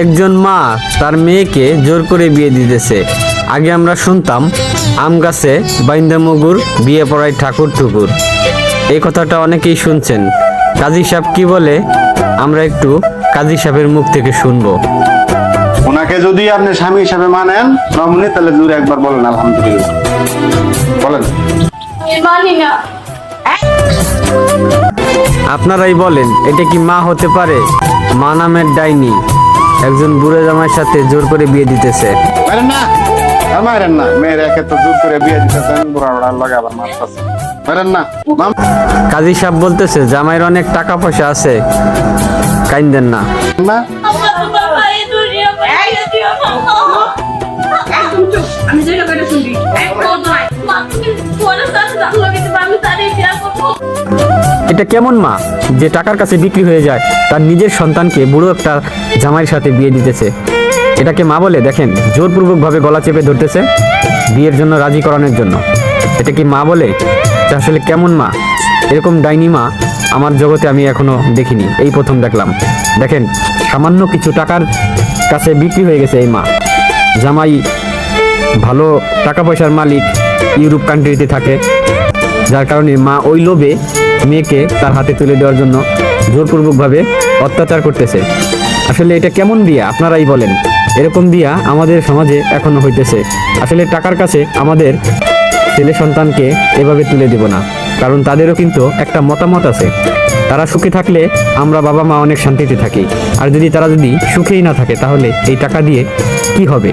একজন মা তার মেয়েকে জোর করে বিয়ে দিতেছে। আগে আমরা শুনতাম আম গাছে বাইন্দামগুর বিয়ে পড়ায় ঠাকুর ঠুকুর। এই কথাটা অনেকেই শুনছেন। কাজী সাহেব কি বলে? আমরা একটু কাজী সাহেবের মুখ থেকে শুনব। ওনাকে যদি আপনি স্বামী হিসাবে মানেন রমণী তাহলে দূরে একবার বলেন আলহামদুলিল্লাহ। বলেন। মানি না। আপনারাই বলেন এটা কি মা হতে পারে? মা নামের ডাইনি। একজন বুড়ো জামাইয়ের সাথে জোর করে বিয়ে দিতেছে। মারেন না মারেন না মেয়ের একে তো জোর করে বিয়ে দিতেছেন বুড়া বুড়া লাগে আবার মারতেছে মারেন না কাজী সাহেব বলতেছে জামাইয়ের অনেক টাকা পয়সা আছে কাইন্দেন না। আমি যেটা করে শুনবি নয়। সাথে এটা কেমন মা যে টাকার কাছে বিক্রি হয়ে যায়, তার নিজের সন্তানকে বুড়ো একটা জামাইয়ের সাথে বিয়ে দিতেছে? এটাকে মা বলে, দেখেন, জোরপূর্বকভাবে গলা চেপে ধরতেছে বিয়ের জন্য রাজি করানোর জন্য। এটা কি মা বলে? এটা আসলে কেমন মা? এরকম ডাইনি মা আমার জগতে আমি এখনও দেখিনি। এই প্রথম দেখলাম। দেখেন, সামান্য কিছু টাকার কাছে বিক্রি হয়ে গেছে এই মা। জামাই ভালো টাকা পয়সার মালিক, ইউরোপ কান্ট্রিতে থাকে। যার কারণে মা ওই লোভে মেয়েকে তার হাতে তুলে দেওয়ার জন্য জোরপূর্বকভাবে অত্যাচার করতেছে। আসলে এটা কেমন বিয়া আপনারাই বলেন। এরকম বিয়া আমাদের সমাজে এখনও হইতেছে। আসলে টাকার কাছে আমাদের ছেলে সন্তানকে এভাবে তুলে দেব না। কারণ তাদেরও কিন্তু একটা মতামত আছে। তারা সুখে থাকলে আমরা বাবা মা অনেক শান্তিতে থাকি। আর যদি তারা যদি সুখেই না থাকে, তাহলে এই টাকা দিয়ে কি হবে?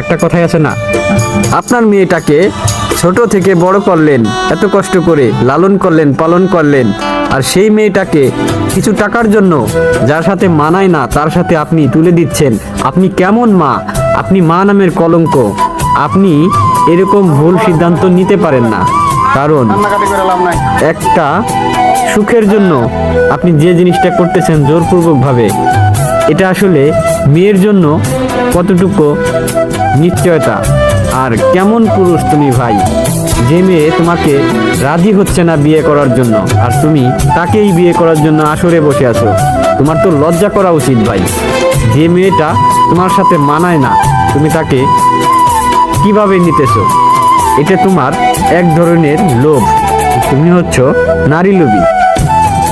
একটা কথাই আছে না, আপনার মেয়েটাকে ছোট থেকে বড় করলেন এত কষ্ট করে লালন করলেন পালন করলেন আর সেই মেয়েটাকে কিছু টাকার জন্য যার সাথে মানায় না তার সাথে আপনি তুলে দিচ্ছেন। আপনি কেমন মা? আপনি মা নামের কলঙ্ক। আপনি এরকম ভুল সিদ্ধান্ত নিতে পারেন না। কারণ একটা সুখের জন্য আপনি যে জিনিসটা করতেছেন জোরপূর্বকভাবে এটা আসলে মেয়ের জন্য কতটুকু নিশ্চয়তা? আর কেমন পুরুষ তুমি ভাই? যে মেয়ে তোমাকে রাজি হচ্ছে না বিয়ে করার জন্য, আর তুমি তাকেই বিয়ে করার জন্য আসরে বসে আছো, তোমার তো লজ্জা করা উচিত ভাই। যে মেয়েটা তোমার সাথে মানায় না, তুমি তাকে কীভাবে নিতেছো? এটা তোমার এক ধরনের লোভ। তুমি হচ্ছ নারী লোভী।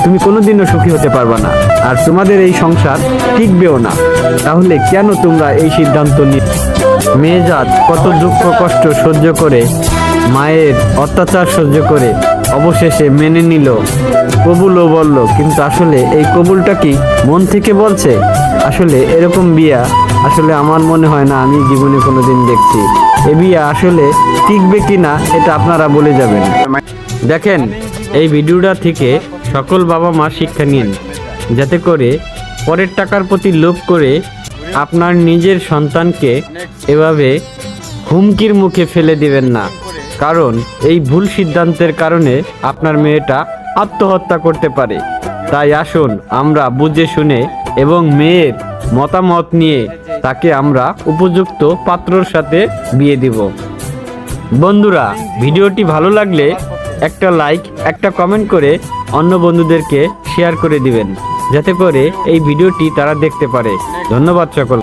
তুমি কোনোদিনও সুখী হতে পারবে না, আর তোমাদের এই সংসার টিকবেও না। তাহলে কেন তোমরা এই সিদ্ধান্ত নি মেয়েজাত কত দুঃখ, কষ্ট সহ্য করে, মায়ের অত্যাচার সহ্য করে, অবশেষে মেনে নিল। কবুলও বলল, কিন্তু আসলে এই কবুলটা কি? মন থেকে বলছে, আসলে এরকম বিয়া, আসলে আমার মনে হয় না, আমি জীবনে কোনোদিন দেখছি। এ বিয়া আসলে টিকবে কিনা এটা আপনারা বলে যাবেন। দেখেন, এই ভিডিওটা থেকে সকল বাবা মা শিক্ষা নিন, যাতে করে পরের টাকার প্রতি লোভ করে আপনার নিজের সন্তানকে এভাবে হুমকির মুখে ফেলে দিবেন না। কারণ এই ভুল সিদ্ধান্তের কারণে আপনার মেয়েটা আত্মহত্যা করতে পারে। তাই আসুন আমরা বুঝে শুনে এবং মেয়ের মতামত নিয়ে তাকে আমরা উপযুক্ত পাত্রর সাথে বিয়ে দিব। বন্ধুরা, ভিডিওটি ভালো লাগলে একটা লাইক একটা কমেন্ট করে অন্য বন্ধুদেরকে শেয়ার করে দিবেন, যাতে করে এই ভিডিওটি তারা দেখতে পারে। ধন্যবাদ সকল